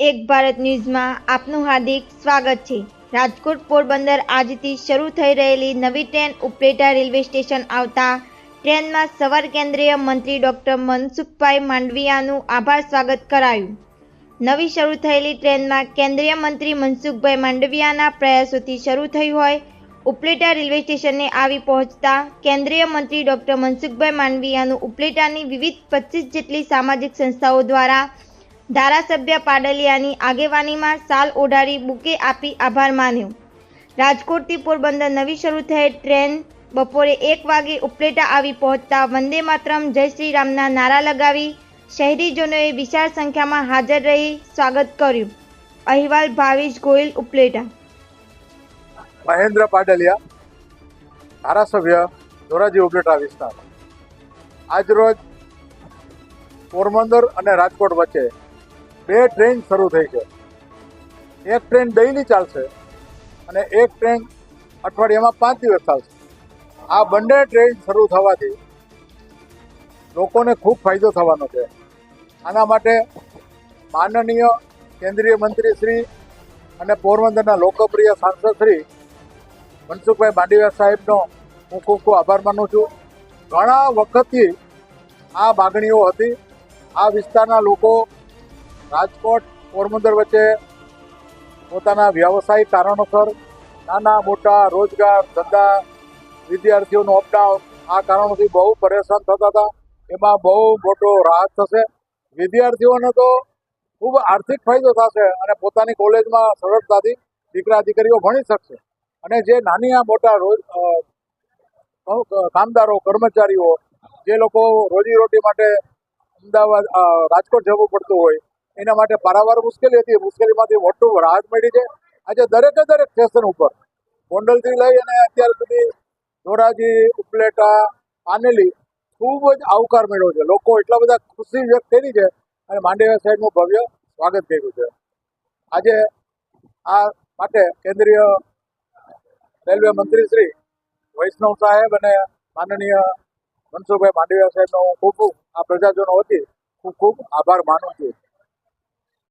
એક ભારત ન્યૂઝમાં આપનું હાર્દિક સ્વાગત છે. રાજકોટ પોરબંદર આજથી શરૂ થઈ રહેલી નવી ટ્રેન ઉપલેટા રેલવે સ્ટેશન આવતા ટ્રેનમાં સવાર કેન્દ્રીય મંત્રી ડોક્ટર મનસુખભાઈ માંડવિયાનું આભાર સ્વાગત કરાયું. નવી શરૂ થયેલી ટ્રેનમાં કેન્દ્રીય મંત્રી મનસુખભાઈ માંડવિયાના પ્રયાસોથી શરૂ થઈ હોય, ઉપલેટા રેલવે સ્ટેશને આવી પહોંચતા કેન્દ્રીય મંત્રી ડોક્ટર મનસુખભાઈ માંડવિયાનું ઉપલેટાની વિવિધ પચીસ જેટલી સામાજિક સંસ્થાઓ દ્વારા ધારાસભ્ય પાડલિયાની આગેવાનીમાં સાલ ઓઢારી બુકે આપી આભાર માન્યો. રાજકોટથી પોરબંદર નવી શરૂ થયેલ ટ્રેન. બપોરે એક વાગે ઉપલેટા આવી પહોંચતા વંદે માતરમ, જય શ્રી રામના નારા લગાવી શહેરીજનોએ વિશાળ સંખ્યામાં હાજર રહી સ્વાગત કર્યું. અહેવાલ ભાવેશ ગોયલ, ઉપલેટા. મહેન્દ્ર પાડલિયા, ધારાસભ્ય, ધોરાજી ઉપલેટા વિસ્તાર આજરોજ પોરબંદર અને રાજકોટ વચ્ચે બે ટ્રેન શરૂ થઈ છે. એક ટ્રેન ડેઇલી ચાલશે અને એક ટ્રેન અઠવાડિયામાં પાંચ દિવસ ચાલશે. આ બંને ટ્રેન શરૂ થવાથી લોકોને ખૂબ ફાયદો થવાનો છે. આના માટે માનનીય કેન્દ્રીય મંત્રી શ્રી અને પોરબંદરના લોકપ્રિય સાંસદ શ્રી મનસુખભાઈ માંડવિયા સાહેબનો હું ખૂબ ખૂબ આભાર માનું છું. ઘણા વખતથી આ માગણીઓ હતી. આ વિસ્તારના લોકો રાજકોટ, પોરબંદર વચ્ચે પોતાના વ્યવસાયિક કારણોસર નાના, મોટા, રોજગાર, ધંધા વિદ્યાર્થીઓનું અપડાઉન આ કારણોથી બહુ પરેશાન થતા હતા. એમાં બહુ મોટો રાહત થશે. વિદ્યાર્થીઓને તો ખૂબ આર્થિક ફાયદો થશે અને પોતાની કોલેજમાં સરળતાથી દીકરા, દીકરીઓ ભણી શકશે. અને જે નાની આ મોટા રોજ કામદારો, કર્મચારીઓ, જે લોકો રોજીરોટી માટે અમદાવાદ રાજકોટ જવું પડતું હોય એના માટે પારાવાર મુશ્કેલી હતી. મુશ્કેલીમાંથી મોટું રાહત મળી છે. આજે દરેકે દરેક સ્ટેશન ઉપર ગોંડલથી લઈ અને અત્યાર સુધી ધોરાજી, ઉપલેટા, પાનેલી ખૂબ જ આવકાર મળ્યો છે. લોકો એટલા બધા ખુશી વ્યક્ત કરી છે અને માંડવિયા સાહેબનું ભવ્ય સ્વાગત કર્યું છે. આજે આ માટે કેન્દ્રીય રેલવે મંત્રી શ્રી વૈષ્ણવ સાહેબ અને માનનીય મનસુખભાઈ માંડવિયા સાહેબનો હું ખૂબ ખૂબ આ પ્રજાજનો વતી ખૂબ ખૂબ આભાર માનું છું.